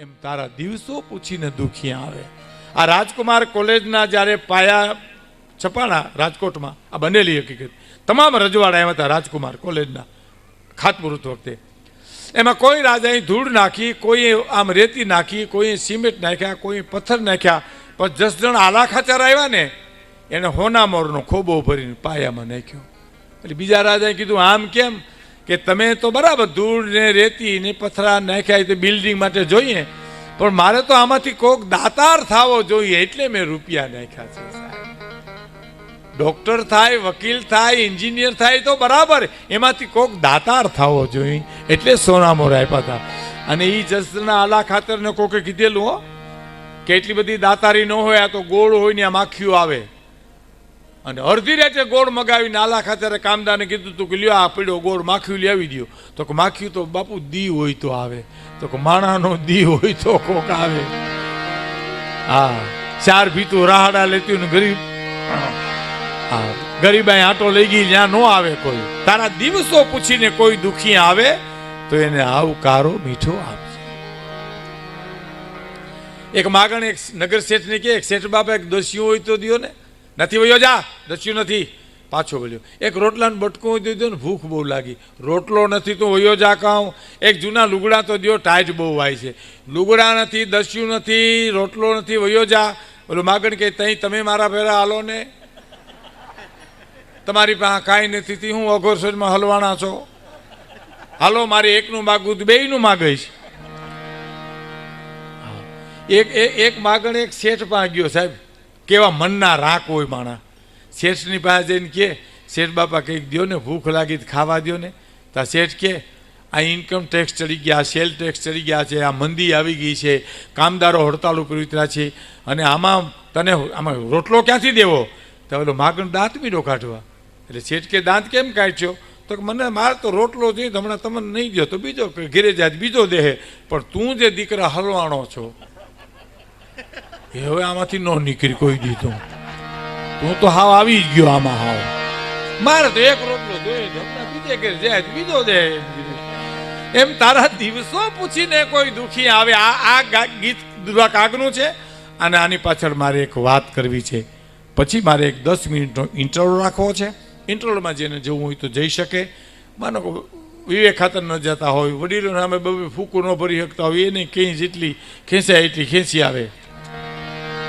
એમ તારા દિવસો પૂછીને દુખી આવે. આ રાજકુમાર કોલેજના જ્યારે પાયા છપાણા રાજકોટમાં, આ બનેલી હકીકત. તમામ રજવાડા એમ હતા રાજકુમાર કોલેજના, ખાતમુહૂર્ત વખતે. એમાં કોઈ રાજાએ ધૂળ નાખી કોઈએ આમ રેતી નાખી કોઈએ સિમેન્ટ નાખ્યા કોઈએ પથ્થર નાખ્યા, પણ દસ જણ આલા ખાચર આવ્યા ને, એને હોના મોરનો ખોબો ભરીને પાયામાં નાખ્યો. એટલે બીજા રાજાએ કીધું, આમ કેમ? કે તમે તો બરાબર ધૂળ ને રેતી ને પથરા નાખ્યા તે બિલ્ડિંગ માટે જોઈએ. પણ મારે તો આમાંથી કોક દાતાર થાવો જોઈએ, એટલે મેં રૂપિયા નાખ્યા છે ડોક્ટર થાય, વકીલ થાય, એન્જિનિયર થાય તો બરાબર, એમાંથી કોક દાતાર થવો જોઈએ, એટલે સોનામોર આપ્યા હતા. અને એ જસના આલા ખાતરને કોકે કીધેલું હો, કે એટલી બધી દાતારી ન હોય, આ તો ગોળ હોય ને આ માખીઓ આવે. અને અડધી રાતે ગોળ મગાવીને આલા ખાતરે કામદારને કીધું તું કે લ્યો આ પીડો ગોળ માખ્યું લેવી દો તો કે માખ્યું તો બાપુ દી હોય તો આવે. તો કે માણાનો દી હોય તો કોક આવે. હા, ચાર ભીતું રાહડા લેતી ને ગરીબ. હા ગરીબાઈ આટો લઈ ગઈ ત્યાં ન આવે કોઈ. તારા દિવસો પૂછીને કોઈ દુખી આવે, તો એને આવકારો મીઠો આવે એક માગણ એક નગર શેઠને કે, એક શેઠ બાપા એક દસ્યું હોય તો દ્યો ને નથી વયો જા. દસ્યું નથી. પાછો વળ્યો. એક રોટલાનું બટકું દીધું ને ભૂખ બહુ લાગી. રોટલો નથી તો વયો જા કહું એક જૂના લુગડા તો દો ટાઈટ બહુ વાય છે. લુગડા નથી, દસ્યું નથી, રોટલો નથી, વયો જા. બોલો માગણ કે, તઈ તમે મારા ભેરા હાલો ને? તમારી પાસે કાંઈ નથી. તી હું અઘોરસરમાં હલવાણા છો? હાલો, મારે એકનું માગું તો, બેયનું માગીશ. એક એક માગણ એક શેઠ પાસે ગયો સાહેબ. કેવા મનના રાખ હોય માણા. શેઠની પાસે જઈને કે, શેઠ બાપા કંઈક દ્યો ને, ભૂખ લાગી ખાવા દો ને. તો શેઠ કે, આ ઇન્કમ ટેક્સ ચડી ગયા સેલ ટેક્સ ચડી ગયા છે, આ મંદી આવી ગઈ છે, કામદારો હડતાલ ઉપર ઉતર્યા છે, અને આમાં તને આમાં રોટલો ક્યાંથી દેવો? તો પેલો માગણ દાંત મીડો કાઢવા. એટલે શેઠ કે, દાંત કેમ કાઢ્યો? તો મને મારે તો રોટલો જોઈએ હમણાં તમને નહીં દો તો બીજો ઘેરે જાય બીજો દેહે. પણ તું જે દીકરા હલવાણો છો એ હવે આમાંથી ન નીકળી કોઈ દીધું તું. તો હાવ આવી જ ગયો આમાં હાવ. મારે તો એક રોટલો જોઈએ બીજે ઘેર જાય બીજો દે એમ તારા દિવસો પૂછીને કોઈ દુખી આવે. આ આ ગીત દુરા કાગનું છે અને આની પાછળ મારે એક વાત કરવી છે. પછી મારે એક દસ મિનિટનો ઇન્ટરવ્યુ રાખવો છે. ઇન્ટરવ્યુમાં જેને જવું હોય તો જઈ શકે. માનો વિવેક ખાતર ન જતા હોય વડીલો સામે બબે ફૂકું ન ભરી શકતા હોય, એને ક્યાંય જેટલી ખેંચાય એટલી ખેંચી આવે.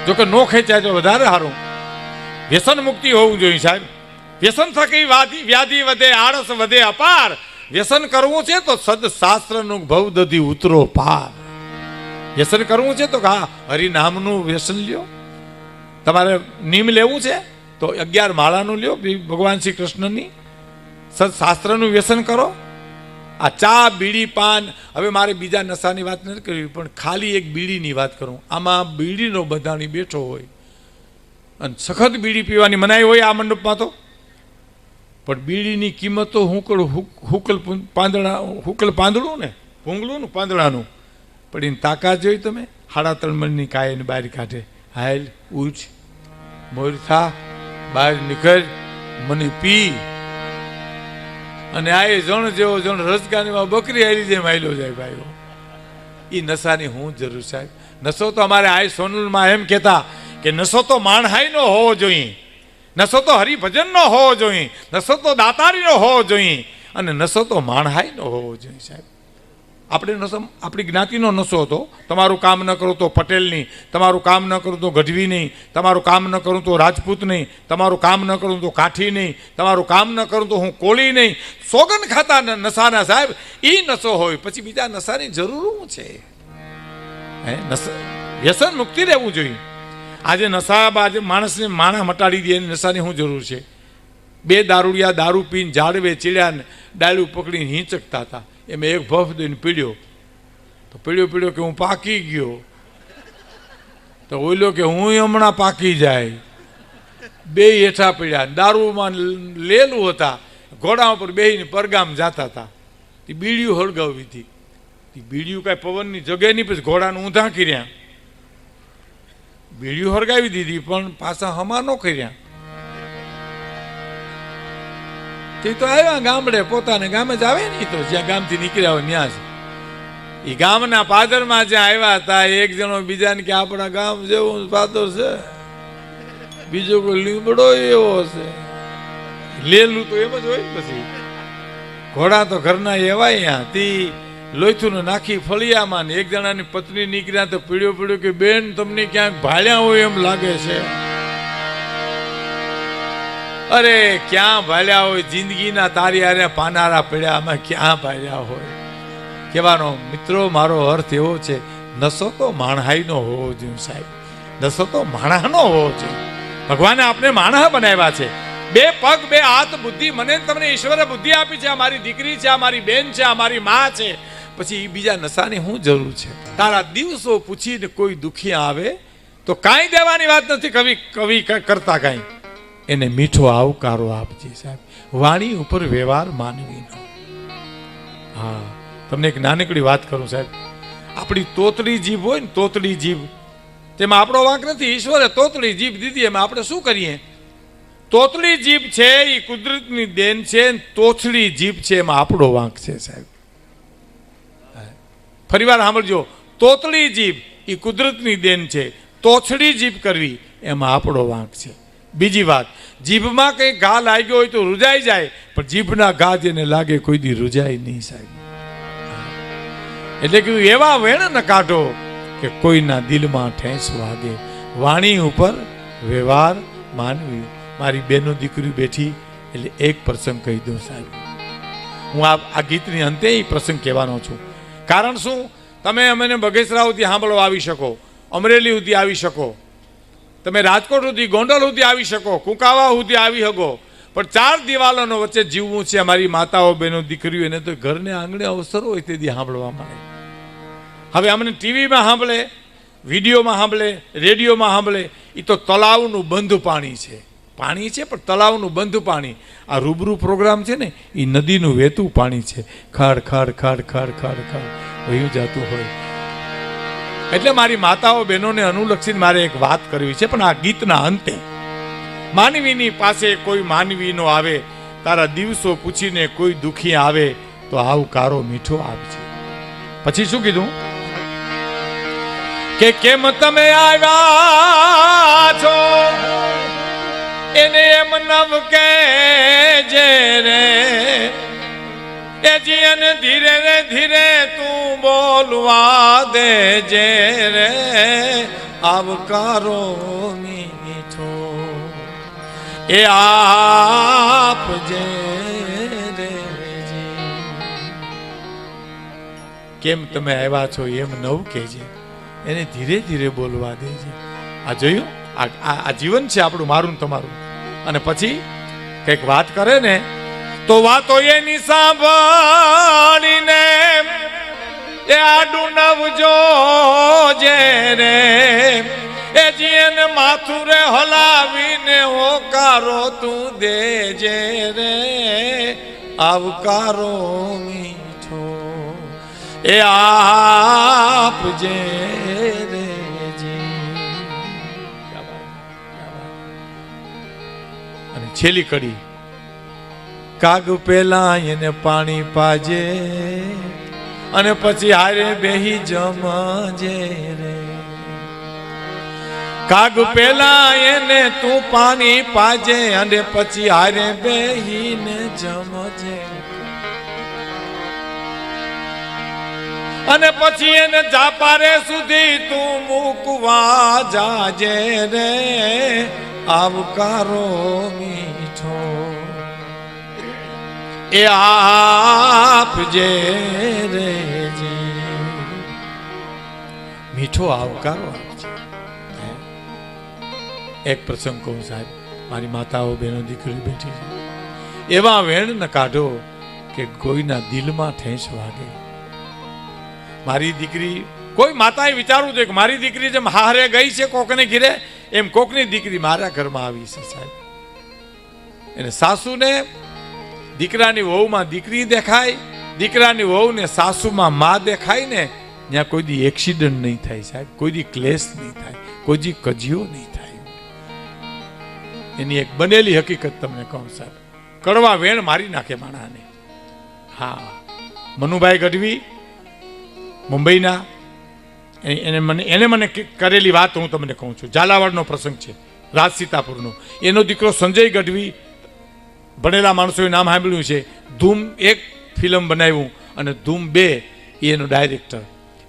જોકે નો ખેંચાય તો વધારે સારું. વ્યસન મુક્તિ હોવું જોઈએ સાહેબ. વ્યસન થકી વ્યાધિ વ્યાધિ વધે, આળસ વધે અપાર. વ્યસન કરવું છે તો સદ શાસ્ત્રનું ભવ દધી ઉતરો પાર. વ્યસન કરવું છે તો હા, હરિનામનું વ્યસન લ્યો. તમારે નિમ લેવું છે તો અગિયાર માળાનું લ્યો ભગવાન શ્રી કૃષ્ણની. સદશાસ્ત્રનું વ્યસન કરો. આ ચા, બીડી, પાન. હવે મારે બીજા નશાની વાત નથી કરવી, પણ ખાલી એક બીડીની વાત કરું. આમાં બીડીનો બધાની બેઠો હોય. અને સખત બીડી પીવાની મનાઈ હોય આ મંડપમાં તો. પણ બીડીની કિંમત તો હુકલ હુક- હુકલ પાંદડા, હુકલ પાંદડું ને? ભૂંગળું ને પાંદડાનું? પણ એની તાકાત જોઈ તમે? હાડા ત્રણ મણની કાયને બહાર કાઢે. હાલ ઉચ મોર થા, બહાર નીકળ, મને પી. અને આ એ જણ જેવો જણ રજગાનીમાં બકરી હાલી જેમ આવેલો જાય ભાઈઓ. એ નશાની હું જરૂર સાહેબ. નશો તો અમારે આ સોનલમાં એમ કહેતા કે નશો તો માણહાઈનો હોવો જોઈએ. નશો તો હરિભજનનો હોવો જોઈએ. નશો તો દાતારીનો હોવો જોઈએ. અને નશો તો માણહાઈનો હોવો જોઈએ સાહેબ. આપણે નશો આપણી જ્ઞાતિનો નશો હતો. તમારું કામ ન કરું તો પટેલ નહીં. તમારું કામ ન કરું તો ગઢવી નહીં. તમારું કામ ન કરું તો રાજપૂત નહીં. તમારું કામ ન કરું તો કાઠી નહીં. તમારું કામ ન કરું તો હું કોળી નહીં. સોગન ખાતા નશાના સાહેબ એ નશો હોય. પછી બીજા નશાની જરૂર શું છે? હે નશા વ્યસન મુક્તિ રહેવું જોઈએ. આજે નશા આજે માણસને માણા મટાડી દે એની નશાની શું જરૂર છે? બે દારૂડિયા દારૂ પીને ઝાડવે ચીડ્યા ને ડાળું પકડીને હિંચકતા હતા. એમાં એક ભફ દઈને પીડ્યો. તો પીડ્યો પીડ્યો કે હું પાકી ગયો. તો ઓલ્યો કે હું હમણાં પાકી જાય. બે હેઠા પીડ્યા. દારૂમાં લેલું હતા. ઘોડા ઉપર બેહીને પરગામ જતા હતા. તે બીડિયું હળગાવી હતી. તે બીડિયું કાંઈ પવનની જગ્યાએ નહીં, પછી ઘોડાને ઊંધા કર્યા. બીડિયું હળગાવી દીધી, પણ પાછા હમા ન કર્યા. તે તો આવ્યા ગામડે, પોતાને ગામે જ આવે નહીં તો, જ્યાં ગામથી નીકળ્યા હોય ત્યાં જ. એ ગામના પાદરમાં જ્યાં આવ્યા હતા એક જણો બીજાને કે આપણા ગામ જેવું પાદર છે. બીજો કોઈ લીમડો એવો છે. લેલું તો એમ જ હોય ને પછી. ઘોડા તો ઘરના એવા તી લોહીથું નાખી ફળિયામાં ને એક જણાની પત્ની નીકળ્યા તો પીડ્યો પીડ્યો કે, બેન, તમને ક્યાંક ભાળ્યા હોય એમ લાગે છે. અરે, ક્યાં ભાલ્યા હોય? જિંદગીના તારી અરે પાનારા પડ્યા, આમાં ક્યાં ભાલ્યા હોય? કહેવાનો મિત્રો, મારો અર્થ એવો છે, નશો તો માણહાઈનો હોવો જોઈએ સાહેબ. નશો તો માણહાનો હોવો જોઈએ. ભગવાને આપણે માણહ બનાવ્યા છે. બે પગ, બે હાથ, બુદ્ધિ, મને તમને ઈશ્વરે બુદ્ધિ આપી છે. આ મારી દીકરી છે, આ મારી બેન છે, આ મારી માં છે. પછી એ બીજા નશાની શું જરૂર છે? તારા દિવસો પૂછીને કોઈ દુખી આવે, તો કાંઈ દેવાની વાત નથી. કવિ કવિ કરતા કાંઈ. એને મીઠો આવકારો આપજે સાહેબ. વાણી ઉપર વ્યવહાર માનવીનો. હા, તમને એક નાનકડી વાત કરું સાહેબ. આપણી તોતડી જીભ હોય ને તોતડી જીભ, તેમાં આપણો વાંક નથી. ઈશ્વરે તોતડી જીભ દીધી, એમાં આપણે શું કરીએ? તોતડી જીભ છે એ કુદરતની દેન છે તોથડી જીભ છે, એમાં આપણો વાંક છે સાહેબ. ફરીવાર સાંભળજો. તોતડી જીભ એ કુદરતની દેન છે. તોછડી જીભ કરવી, એમાં આપણો વાંક છે. બીજી વાત, જીભમાં કંઈ ઘા લાગ્યો હોય તો રૂજાઈ જાય, પણ જીભના ઘા જેને લાગે કોઈ દી રૂજાય નહીં સાહેબ. એટલે કે એવા વેણ ન કાઢો કે કોઈના દિલમાં ઠેંસ વાગે. વાણી ઉપર વ્યવહાર માનવી. મારી બેનો દીકરી બેઠી, એટલે એક પ્રસંગ કહી દઉં સાહેબ. હું આ આ ગીતની અંતે એ પ્રસંગ કહેવાનો છું. કારણ શું? તમે અમને બગેસરા સુધી સાંભળવા આવી શકો, અમરેલી સુધી આવી શકો. તમે રાજકોટ સુધી, ગોંડલ સુધી આવી શકો, કુંકાવા સુધી આવી શકો. પણ ચાર દિવાલોનો વચ્ચે જીવવું છે અમારી માતાઓ, બહેનો, દીકરીઓ, એને તો ઘરને આંગણે અવસર હોય તેથી સાંભળવા મળે. હવે અમને ટીવીમાં સાંભળે, વિડીયોમાં સાંભળે, રેડિયોમાં સાંભળે એ તો તળાવનું બંધ પાણી છે. પાણી છે, પણ તળાવનું બંધ પાણી. આ રૂબરૂ પ્રોગ્રામ છે ને એ નદીનું વહેતું પાણી છે. ખડ ખડ ખડ ખડ ખડ, ખાડ. વયું જતું હોય. એટલે મારી માતાઓ બહેનોને અનુલક્ષીને મારે એક વાત કરવી છે, પણ આ ગીતના અંતે. માનવીની પાસે કોઈ માનવી નો આવે, તારા દિવસો પૂછીને કોઈ દુખી આવે, તો આવકારો મીઠો આપજે. પછી શું કીધું? કે કેમ તમે આવ્યા છો? એને એમ નવ કે જે રે. એ જીયન ધીરે રે ધીરે તું બોલવા દે જે રે, આવકારો મીઠો. એ આપજે રે જી. કેમ તમે આવ્યા છો એમ નવ કહેજે, એને ધીરે ધીરે બોલવા દેજે. આ જોયું? આ જીવન છે આપણું, મારું તમારું. અને પછી કંઈક વાત કરે ને તો વાતો એની સાંભળીને એ આડું નવજો જે રે. એ જીએન માથું રે હલાવીને હોકારો તું દેજે રે. આવકારો મીઠો. એ આપજે રે. અને છેલ્લી કડી કાગ પેલા એને પાણી પાજે અને પછી હારે બેહી જમજે રે. કાગ પેલા એને તું પાણી પાજે અને પછી હારે બેહીને જમજે. અને પછી એને જાપારે સુધી તું મૂકવા જાજે રે. આવકારો મીઠો એ આપજે રે જે. મીઠો આવકારો? એક પ્રસંગ કહું સાહેબ, મારી માતાઓ બહેનો દીકરી બેઠી છે. એવા વેણ ન કાઢો કે કોઈના દિલમાં ઠેંસ વાગે. મારી દીકરી, કોઈ માતાએ વિચારવું જોઈએ કે મારી દીકરી જેમ હારે ગઈ છે કોકને ઘીરે, એમ કોકની દીકરી મારા ઘરમાં આવી છે સાહેબ. એને સાસુને દીકરાની વહુમાં દીકરી દેખાય, દીકરાની વહુને સાસુમાં મા દેખાય ને, ત્યાં કોઈ દી એક્સિડન્ટ નહીં થાય સાહેબ, કોઈ દી ક્લેશ નહીં થાય, કોઈ દી કજિયો નહીં થાય. એની એક બનેલી હકીકત તમને કહું સાહેબ. કડવા વેણ મારી નાખે માણાને. હા, મનુભાઈ ગઢવી, મુંબઈના એને મને એને મને કરેલી વાત હું તમને કહું છું. ઝાલાવાડનો પ્રસંગ છે, રાજ સીતાપુરનો. એનો દીકરો સંજય ગઢવી ભણેલા માણસોએ નામ સાંભળ્યું છે. ધૂમ એક ફિલ્મ બનાવ્યું અને ધૂમ બે એનો ડાયરેક્ટર.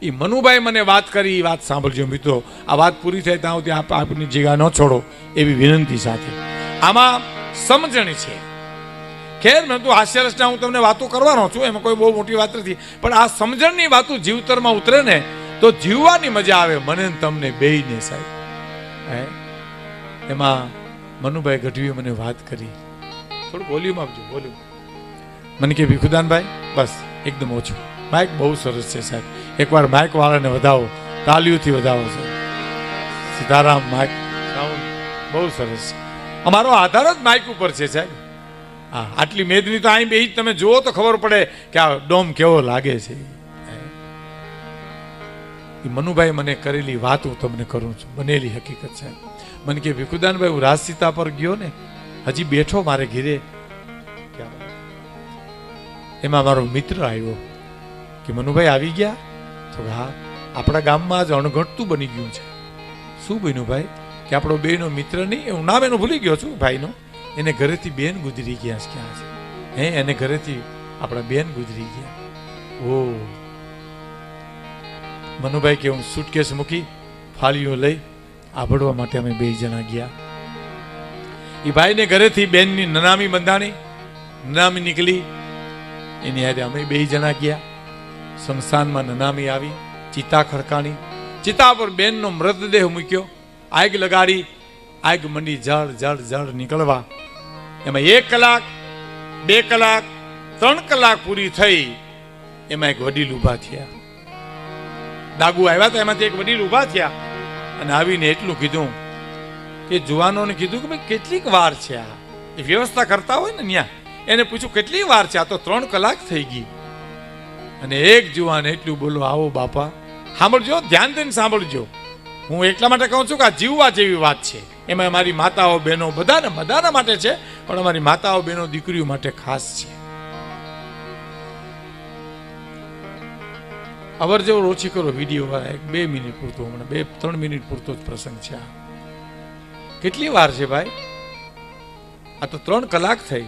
એ મનુભાઈ મને વાત કરી એ વાત સાંભળજો મિત્રો. આ વાત પૂરી થાય ત્યાં સુધી આપ આપની જગ્યા ન છોડો એવી વિનંતી સાથે. આમાં સમજણ છે. ખેર, મેં તો હાસ્યરસના હું તમને વાતો કરવાનો છું, એમાં કોઈ બહુ મોટી વાત નથી. પણ આ સમજણની વાતો જીવતરમાં ઉતરે ને તો જીવવાની મજા આવે મને તમને બેયને સાહેબ. હે? એમાં મનુભાઈ ગઢવીએ મને વાત કરી. થોડું વોલ્યુમ આપજો વોલ્યુમ મને કે ભીખુદાનભાઈ, બસ, એકદમ ઓછું. માઇક બહુ સરસ છે, સાહેબ. એકવાર માઇક વાળાને વધાવો તાલીઓથી વધાવો છે સીતારામ માઇક બહુ સરસ છે. અમારો આધાર જ માઇક ઉપર છે, સાહેબ. હા, આટલી મેદની તો અહીં બે તમે જુઓ તો ખબર પડે કે આ ડોમ કેવો લાગે છે. એ મનુભાઈ મને કરેલી વાત હું તમને કરું છું. બનેલી હકીકત, સાહેબ. મને કે ભીખુદાનભાઈ, હું રાજસીતા પર ગયો ને હજી બેઠો મારે ઘીરે. એમાં મારો મિત્ર આવ્યો કે, મનુભાઈ આવી ગયા? તો હા, આપણા ગામમાં જ અણઘટતું બની ગયું છે. શું બન્યું ભાઈ? કે આપણો બેનો મિત્ર નહીં? હું નામ એનું ભૂલી ગયો છું, ભાઈનો. એને ઘરેથી બેન ગુજરી ગયા છે ક્યાં છે? હે, એને ઘરેથી આપણા બેન ગુજરી ગયા. ઓ. મનુભાઈ કે, હું સુટકેસ મૂકી ફાળીઓ લઈ આભડવા માટે અમે બે જણા ગયા. એ ભાઈને ઘરેથી બેનની નનામી બંધાણી, નનામી નીકળી. એની હારે અમે બે જણા ગયા. સંસ્થાનમાં નનામી આવી, ચિતા ખડકાણી. ચિતા પર બેનનો મૃતદેહ મૂક્યો. આગ લગાડી, આગ મંડી જળ જળ જળ નીકળવા. એમાં એક કલાક, બે કલાક, ત્રણ કલાક પૂરી થઈ. એમાં એક વડીલ ઊભા થયા. ડાગુ આવ્યા હતા એમાંથી એક વડીલ ઊભા થયા અને આવીને એટલું કીધું કે જુવાનોને કીધું કે કેટલીક વાર છે આ. વ્યવસ્થા કરતા હોય ને ત્યાં એને પૂછ્યું, કેટલી વાર છે આ? તો ત્રણ કલાક થઈ ગઈ. અને એક જુવાન એટલું બોલો, આવો બાપા, સાંભળજો, ધ્યાન દઈને સાંભળજો. હું એટલા માટે કહું છું કે આ જીવવા જેવી વાત છે. એમાં અમારી માતાઓ, બહેનો બધાને બધાના માટે છે, પણ અમારી માતાઓ, બહેનો, દીકરીઓ માટે ખાસ છે. અવર જેવો ઓછી કરો, વીડિયો એક બે મિનિટ પૂરતો હમણાં, બે, ત્રણ મિનિટ પૂરતો જ પ્રસંગ છે આ. કેટલી વાર છે ભાઈ? આ તો ત્રણ કલાક થઈ.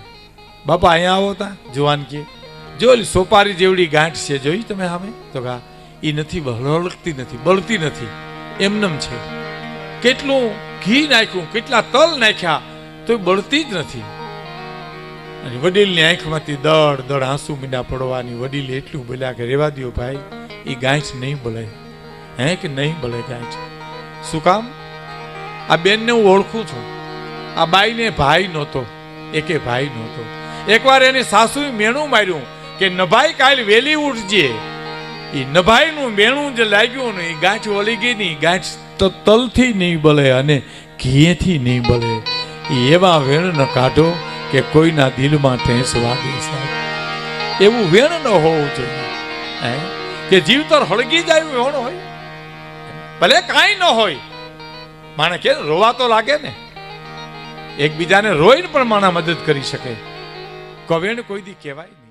બાપા, અહીંયા આવો તા, જુવાન કે. જો સોપારી જેવડી ગાંઠ છે, જોઈ તમે સામે? તો કા એ નથી બળકતી નથી, બળતી નથી. એમનેમ છે. કેટલું ઘી નાખ્યું, કેટલા તલ નાખ્યા તો એ બળતી જ નથી. અને વડીલની આંખમાંથી દળ દળ આંસુ મીંડા પડવાની વડીલ એટલું બોલ્યા કે, રેવા દો ભાઈ એ ગાંઠ નહીં બળે. હે કે નહીં બળે ગાંઠ? શું કામ? આ બેનને હું ઓળખું છું. આ બાઈને ભાઈ નહોતો, એકે ભાઈ નહોતો. એકવાર એની સાસુએ મેણું માર્યું કે, નભાઈ, કાલ વેલી ઉઠજે. એ નભાઈનું મેણું જે લાગ્યું ને એ ગાંઠ વળી ગઈ ની ગાંઠ તો, તલથી નહીં બળે અને ઘીએથી નહીં બળે. એ એવા વેણ ન કાઢો કે કોઈના દિલમાં ઠેંસ વાગે સાહેબ. એવું વેણ ન હોવું જોઈએ. હે? કે જીવતર હળગી જાય વેણ હોય? ભલે કાંઈ ન હોય માણે કે રોવા તો લાગે ને એકબીજાને રોઈને પણ માણા મદદ કરી શકે કવેણ કોઈ દી કહેવાય.